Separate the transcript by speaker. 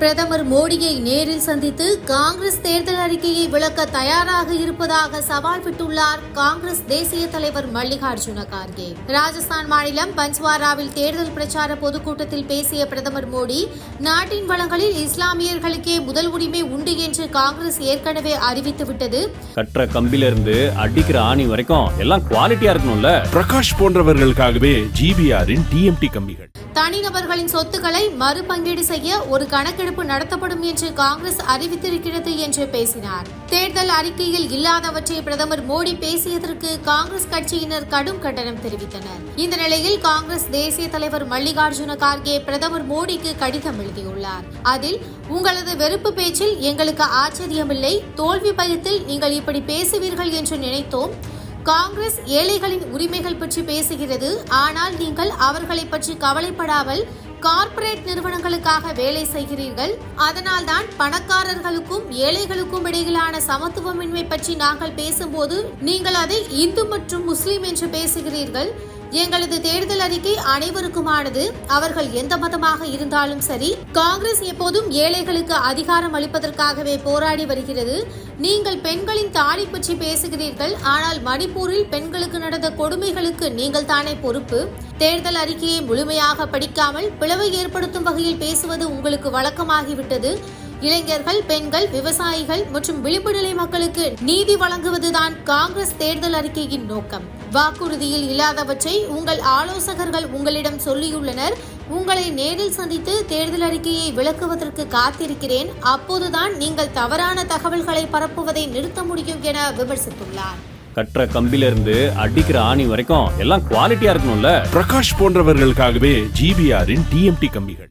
Speaker 1: பிரதமர் மோடியை நேரில் சந்தித்து காங்கிரஸ் தேர்தல் அறிக்கையை விளக்க தயாராக இருப்பதாக சவால் விட்டுள்ளார் காங்கிரஸ் தேசிய தலைவர் மல்லிகார்ஜுன கார்கே. ராஜஸ்தான் மாநிலம் பன்ஸ்வாராவில் தேர்தல் பிரச்சார பொதுக்கூட்டத்தில் பேசிய பிரதமர் மோடி நாட்டின் வளங்களில் இஸ்லாமியர்களுக்கே முதல் உரிமை உண்டு என்று காங்கிரஸ் ஏற்கனவே அறிவித்துவிட்டது
Speaker 2: கட்டுற கம்பில இருந்து அடிக்கிற ஆணி வரைக்கும் எல்லாம் குவாலிட்டியா இருக்கணும்ல.
Speaker 3: பிரகாஷ் போன்றவர்களுக்காகவே ஜிபிஆரின் டிஎம்டி கம்பிகள்.
Speaker 1: தனிநபர்களின் சொத்துக்களை மறுபங்கீடு செய்ய ஒரு கணக்கெடுப்பு நடத்தப்படும் என்று காங்கிரஸ் அறிவித்திருக்கிறது என்று பேசினார். தேர்தல் அறிக்கையில் இல்லாதவற்றை பிரதமர் மோடி பேசியதற்கு காங்கிரஸ் கட்சியினர் கடும் கண்டனம் தெரிவித்தனர். இந்த நிலையில் காங்கிரஸ் தேசிய தலைவர் மல்லிகார்ஜுன கார்கே பிரதமர் மோடிக்கு கடிதம் எழுதியுள்ளார். அதில் உங்களது வெறுப்பு பேச்சில் எங்களுக்கு ஆச்சரியமில்லை. தோல்வி பயத்தில் நீங்கள் இப்படி பேசுவீர்கள் என்று நினைத்தோம். காங்கிரஸ் ஏழைகளின் உரிமைகள் பற்றி பேசுகிறது. ஆனால் நீங்கள் அவர்களை பற்றி கவலைப்படாமல் கார்ப்பரேட் நிறுவனங்களுக்காக வேலை செய்கிறீர்கள். அதனால்தான் பணக்காரர்களுக்கும் ஏழைகளுக்கும் இடையிலான சமத்துவமின்மை பற்றி நாங்கள் பேசும்போது நீங்கள் அதை இந்து மற்றும் முஸ்லீம் என்று பேசுகிறீர்கள். எங்களது தேர்தல் அறிக்கை அனைவருக்குமானது. அவர்கள் எந்த மதமாக இருந்தாலும் சரி காங்கிரஸ் எப்போதும் ஏழைகளுக்கு அதிகாரம் அளிப்பதற்காகவே போராடி வருகிறது. நீங்கள் பெண்களின் தாடி பற்றி பேசுகிறீர்கள் ஆனால் மணிப்பூரில் பெண்களுக்கு நடந்த கொடுமைகளுக்கு நீங்கள் தானே பொறுப்பு. தேர்தல் அறிக்கையை முழுமையாக படிக்காமல் பிளவை ஏற்படுத்தும் வகையில் பேசுவது உங்களுக்கு வழக்கமாகிவிட்டது. இளைஞர்கள் பெண்கள் விவசாயிகள் மற்றும் விளிம்பு நிலை மக்களுக்கு நீதி வழங்குவதுதான் காங்கிரஸ் தேர்தல் அறிக்கையின் நோக்கம். வாக்குறுதியில் இல்லாதவற்றை உங்கள் ஆலோசகர்கள் உங்களிடம் சொல்லியுள்ளனர். உங்களை நேரில் சந்தித்து தேர்தல் அறிக்கையை விளக்குவதற்கு காத்திருக்கிறேன். அப்போதுதான் நீங்கள் தவறான தகவல்களை பரப்புவதை நிறுத்த முடியும் என விமர்சித்துள்ளார்.
Speaker 2: கட்டுற கம்பில இருந்து அடிக்கிற ஆணி வரைக்கும் எல்லாம் குவாலிட்டியா இருக்கணும்ல.
Speaker 3: பிரகாஷ் போன்றவர்களுக்காகவே ஜிபிஆரின் டிஎம்டி கம்பிகள்.